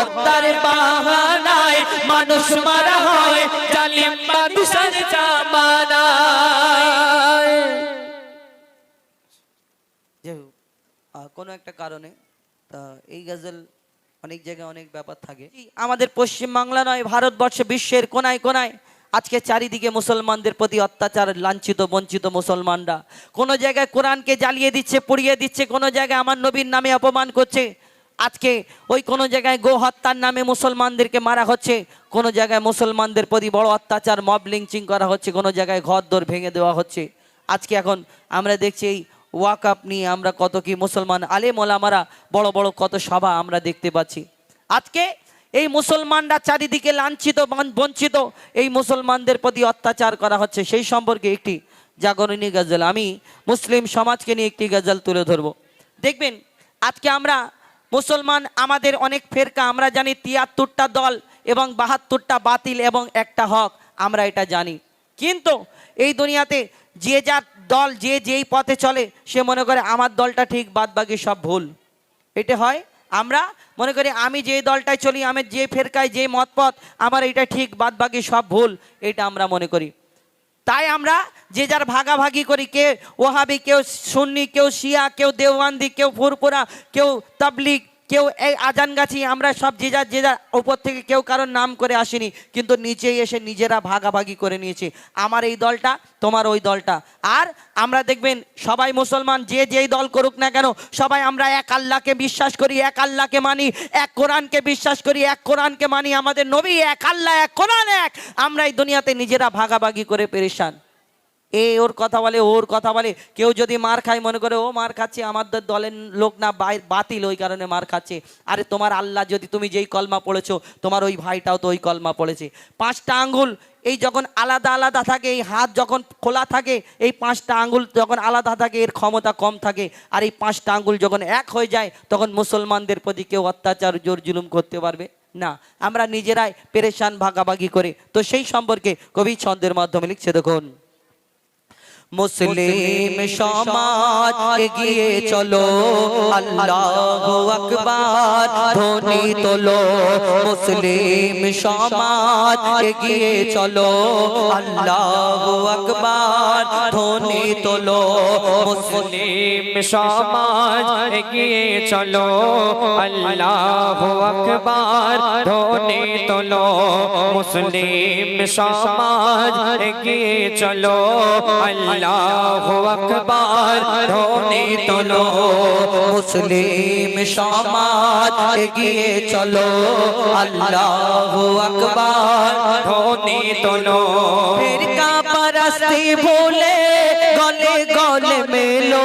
হত্যার বাহানায় মানুষ মারা হয়, জালিম যে কোনো একটা কারণে তা এই অনেক জায়গায় অনেক ব্যাপার থাকে। আমাদের পশ্চিম বাংলা নয়, ভারতবর্ষে বিশ্বের কোনায় কোনায় আজকে চারিদিকে মুসলমানদের প্রতি অত্যাচার, লাঞ্ছিত, বঞ্চিত মুসলমানরা। কোনো জায়গায় কোরআনকে জ্বালিয়ে দিচ্ছে, পুড়িয়ে দিচ্ছে, কোনো জায়গায় আমার নবীর নামে অপমান করছে। আজকে ওই কোনো জায়গায় গো হত্যার নামে মুসলমানদেরকে মারা হচ্ছে, কোনো জায়গায় মুসলমানদের প্রতি বড় অত্যাচার মব লিঞ্চিং করা হচ্ছে, কোনো জায়গায় ঘর দর ভেঙে দেওয়া হচ্ছে। আজকে এখন আমরা দেখছি এই ওয়াকআপ নিয়ে আমরা কত কি মুসলমান আলেম ওলামারা, বড় বড় কত সভা আমরা দেখতে পাচ্ছি। আজকে এই মুসলমানরা চারিদিকে লাঞ্ছিত বঞ্চিত, এই মুসলমানদের প্রতি অত্যাচার করা হচ্ছে। সেই সম্পর্কে একটি জাগরণী গজল। আমি মুসলিম সমাজকে নিয়ে একটি গজল তুলে ধরব। দেখবেন, আজকে আমরা মুসলমান আমাদের অনেক ফেরকা, আমরা জানি তিয়াত্তরটা দল এবং বাহাত্তরটা বাতিল এবং একটা হক, আমরা এটা জানি। কিন্তু এই দুনিয়াতে যে যার দল, যে যেই পথে চলে, সে মনে করে আমার দলটা ঠিক বাদ বাকি সব ভুল। এটা হয়, আমরা মনে করি আমি যে দলটায় চলি, আমি যে ফেরকায় যে মত পথ আমার এটা ঠিক বাদ বাকি সব ভুল, এটা আমরা মনে করি। তাই আমরা যে যার ভাগাভাগি করি, কে ওহাবি, কেউ সুন্নি, কেউ শিয়া, কেউ দেওয়ান্দি, কেউ ফুরপুরা কেউ তাবলিগ, কেউ এই আজানগাছি, আমরা সব যে যার যে যার উপর থেকে কেউ কারোর নাম করে আসেনি, কিন্তু নিচেই এসে নিজেরা ভাগাভাগি করে নিয়েছি। আমার এই দলটা, তোমার ওই দলটা। আর আমরা দেখবেন, সবাই মুসলমান, যে যেই দল করুক না কেন, সবাই আমরা এক আল্লাহকে বিশ্বাস করি, এক আল্লাহকে মানি, এক কোরআনকে বিশ্বাস করি, এক কোরআনকে মানি, আমাদের নবী এক আল্লাহ, এক কোরআন এক। আমরা এই দুনিয়াতে নিজেরা ভাগাভাগি করে পেরেশান। এ ওর কথা বলে, ওর কথা বলে। কেউ যদি মার খায়, মনে করে, ও মার খাচ্ছে, আমাদের দলের লোক না বাতিল ওই কারণে মার খাচ্ছে। আরে তোমার আল্লাহ, যদি তুমি যেই কলমা পড়েছো, তোমার ওই ভাইটাও তো ওই কলমা পড়েছে। পাঁচটা আঙ্গুল, এই যখন আলাদা আলাদা থাকে, এই হাত যখন খোলা থাকে, এই পাঁচটা আঙ্গুল যখন আলাদা থাকে, এর ক্ষমতা কম থাকে। আর এই পাঁচটা আঙ্গুল যখন এক হয়ে যায়, তখন মুসলমানদের প্রতি কেউ অত্যাচার, জোর জুলুম করতে পারবে? না। আমরা নিজেরাই পেরেশান, ভাগাভাগি করে। তো সেই সম্পর্কে কবি ছন্দের মাধ্যমে লিখছে, দেখুন। মুসলিম সমাজ এগিয়ে চলো। আল্লাহ আকবার। ধ্বনি তোলো। মুসলিম সমাজ এগিয়ে চলো। আল্লাহ আকবার। ধ্বনি তোলো। মুসলিম সমাজ এগিয়ে চলো। আল্লাহ আকবার। ধ্বনি তোলো। মুসলিম সমাজ এগিয়ে চলো। আল্লাহ আকবার ধ্বনি তোলো, মুসলিম সমাজ এগিয়ে চলো। আল্লাহ আকবার ধ্বনি তোলো। ফিরকা পরস্তি ভুলে গলে গলে মেলো।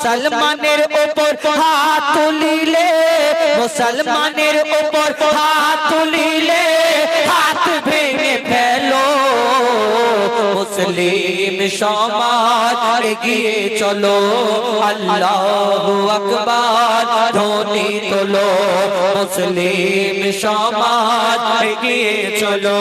মুসলমানের উপর হাত তুলিলে মুসলমানের উপর হাত তুলিলে মুসলিম সমাজ গিয়ে চলো। আল্লাহ আকবার, ধ্বনি তোলো। মুসলিম সমাজ গিয়ে চলো।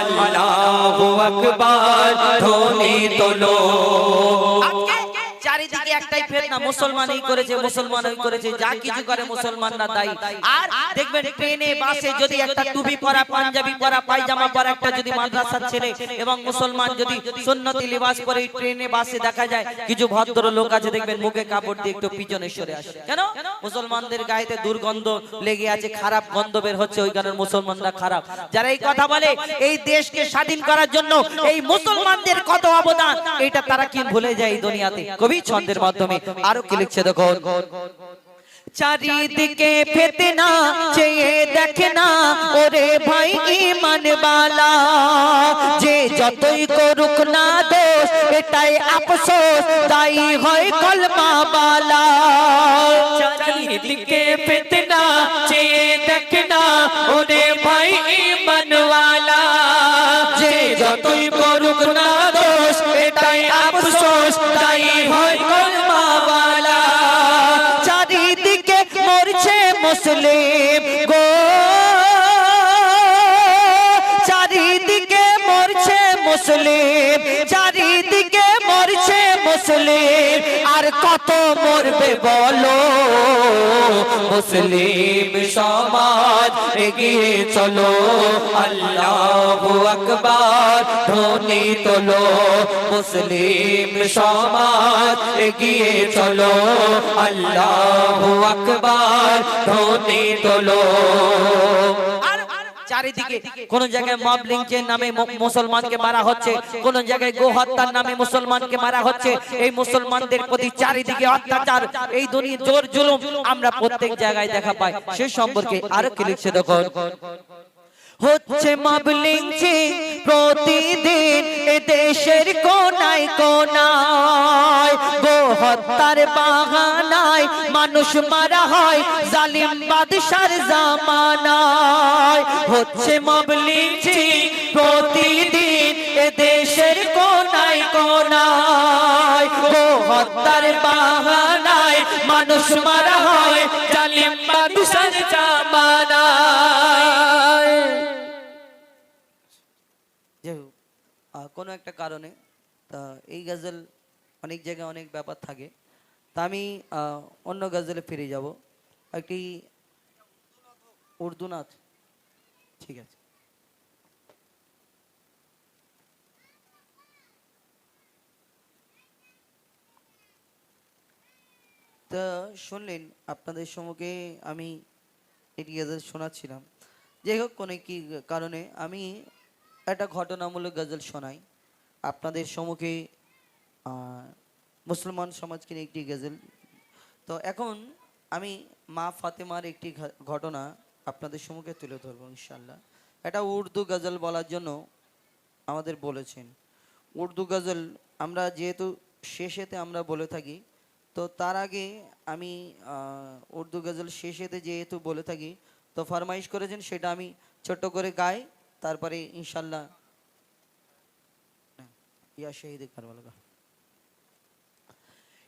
আল্লাহ আকবার, ধ্বনি তোলো। চারিদিকে একটাই ফেতনা মুসলমান এই করেছে, মুসলমান ওই করেছে, যা কিছু করে মুসলমানরা দায়ী আর দেখবেন ট্রেনে, বাসে যদি একটা টুপি পরা, পাঞ্জাবি পরা, পায়জামা পরা একটা যদি মাদ্রাসার ছেলে এবং মুসলমান যদি সুন্নতি লিবাস পরে ট্রেনে, বাসে দেখা যায়, কিছু ভদ্র লোক আছে, দেখবেন মুখে কাপড় দিয়ে একটু পিছনে সরে আসে। কেন? মুসলমানদের গায়েতে দুর্গন্ধ লেগে আছে, খারাপ গন্ধ বের হচ্ছে, ওই কারণে মুসলমানরা খারাপ। যারা এই কথা বলে, এই দেশকে স্বাধীন করার জন্য এই মুসলমানদের কত অবদান, এটা তারা কি ভুলে যায় দুনিয়াতে? কবি ছন্দের মাধ্যমে আরও কি লিখছে দেখো চারিদিকে ফেতনা চেয়ে দেখে না ওরে ভাই ইমান বালা যে যতই করুক না দোষ এটাই আফসোস তাই হয় কলমা বালা চারিদিকে ফেতে না চেয়ে দেখে না ওরে ভাই ইমানওয়ালা মুসলিম আর কত মরবে বলো? মুসলিম সমাজ এগিয়ে চলো। আল্লাহ আকবার, ধ্বনি তোলো। মুসলিম সমাজ এগিয়ে চলো। আল্লাহ আকবার, ধ্বনি তোলো। চারিদিকে কোন জায়গায় মব লিঞ্চের নামে মুসলমানকে মারা হচ্ছে কোন জায়গায় গো হত্যার নামে মুসলমানকে মারা হচ্ছে এই মুসলমানদের প্রতি চারিদিকে অত্যাচার এই দুনিয়া জোর জুলুম আমরা প্রত্যেক জায়গায় দেখা পাই। সে সম্পর্কে আরও কি লিখছে দেখুন। হচ্ছে মাবলিংচি প্রতিদিন এ দেশের কোনায় কোনায়। গো হত্যার বাহানায় মানুষ মারা হয়, জালিম বাদশার জামানায়। হচ্ছে মাবলিংচি প্রতিদিন এ দেশের কোনায় কোনায়। গো হত্যার বাহানায় মানুষ মারা হয়, জালিম বাদশার জামানায়। যাই হোক, কোনো একটা কারণে তা এই গজল অনেক জায়গায় অনেক ব্যাপার থাকে। তা আমি অন্য গজলে ফিরে যাব। একটি উর্দু নাচ ঠিক আছে। তা শুনলেন আপনাদের সম্মুখে আমি এটি শোনাচ্ছিলাম। যাই হোক কোনো কি কারণে আমি একটা ঘটনামূলক গজল শোনাই। আপনাদের সম্মুখে মুসলমান সমাজকে নিয়ে একটি গজল। তো এখন আমি মা ফাতেমার একটি ঘটনা আপনাদের সম্মুখে তুলে ধরবো ইনশাল্লাহ এটা উর্দু গজল বলার জন্য আমাদের বলেছেন। উর্দু গজল আমরা যেহেতু শেষেতে আমরা বলে থাকি, তো তার আগে আমি উর্দু গজল শেষেতে যেহেতু বলে থাকি, তো ফরমাইশ করেছেন সেটা আমি ছোট্ট করে গাই। تار তারপরে انشاءاللہ یا شہید کربلا کا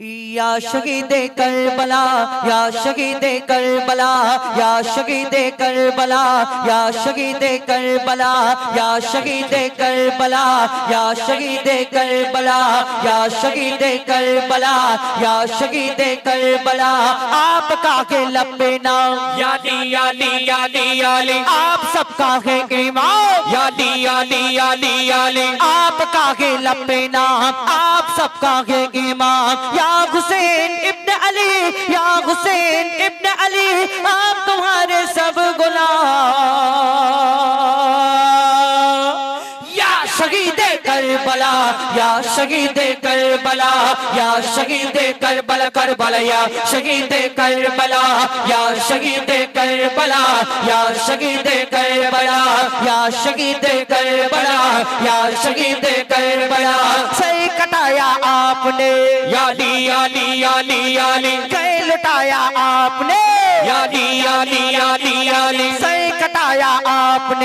یا شہید کربلا یا شہید کربلا یا شہید کربلا یا شہید کربلا یا شہید کربلا یا شہید کربلا یا شہید کربلا یا شہید کربلا آپ کا کے لب نام یا علی علی علی علی آپ سب کا ہے ایمان۔ یا یادی یادی یادی علی آپ کا ہے لپنا نام آپ سب کا ہے ایمان۔ یا حسین ابن علی یا حسین ابن علی آپ تمہارے سب گناہ۔ کربلا یا شہید کربلا یا شہید کربلا کربلا یا شہید کربلا یا شہید کربلا یا شہید کربلا یا شہید کربلا یا شہید کربلا صحیح کٹایا آپ نے یا علی علی علی علی کہیں لٹایا آپ نے یا علی علی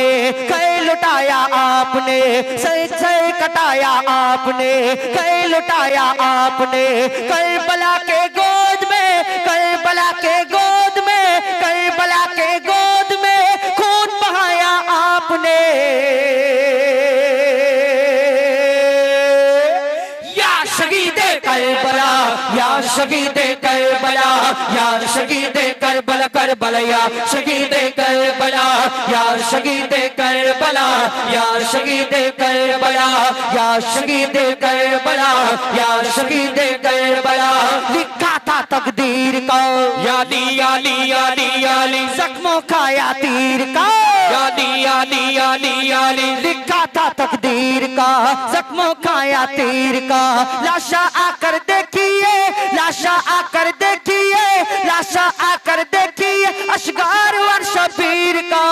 نے کئی لٹایا آپ نے سہی سے کٹایا آپ نے کئی لٹایا آپ نے کئی بلا کے گود میں کئی بلا کے گود شہید کربلا یا شہید کربلا کربلا یا شہید کربلا یا شہید کربلا یا شہید کربلا یا شہید کربلا یا شہید کربلا۔ لکھا تھا تقدیر کا۔ یا دی علی علی علی زخموں کا یا تیر کا۔ یا دی علی علی علی لکھا تھا تقدیر کا۔ زخموں کا یا تیر کا۔ لاشا آ کر دیکھ آ کر دیکھیے لاشا آ کر دیکھیے اشگار ور شبیر کا۔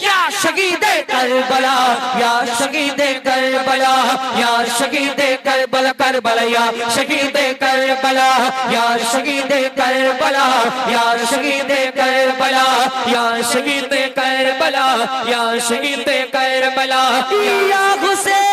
یا شہید کربلا، یا شہید کربلا، یا شہید کربلا کربلا، یا شہید کربلا، یا شہید کربلا، یا شہید کربلا، یا شہید کربلا، یا شہید کربلا یا حسین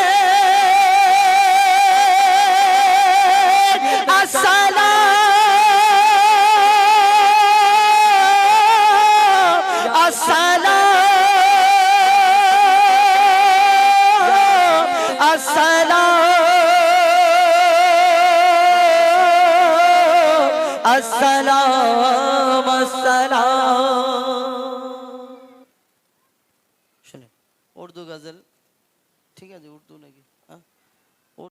শুনে উর্দু গজল ঠিক আছে উর্দু নাকি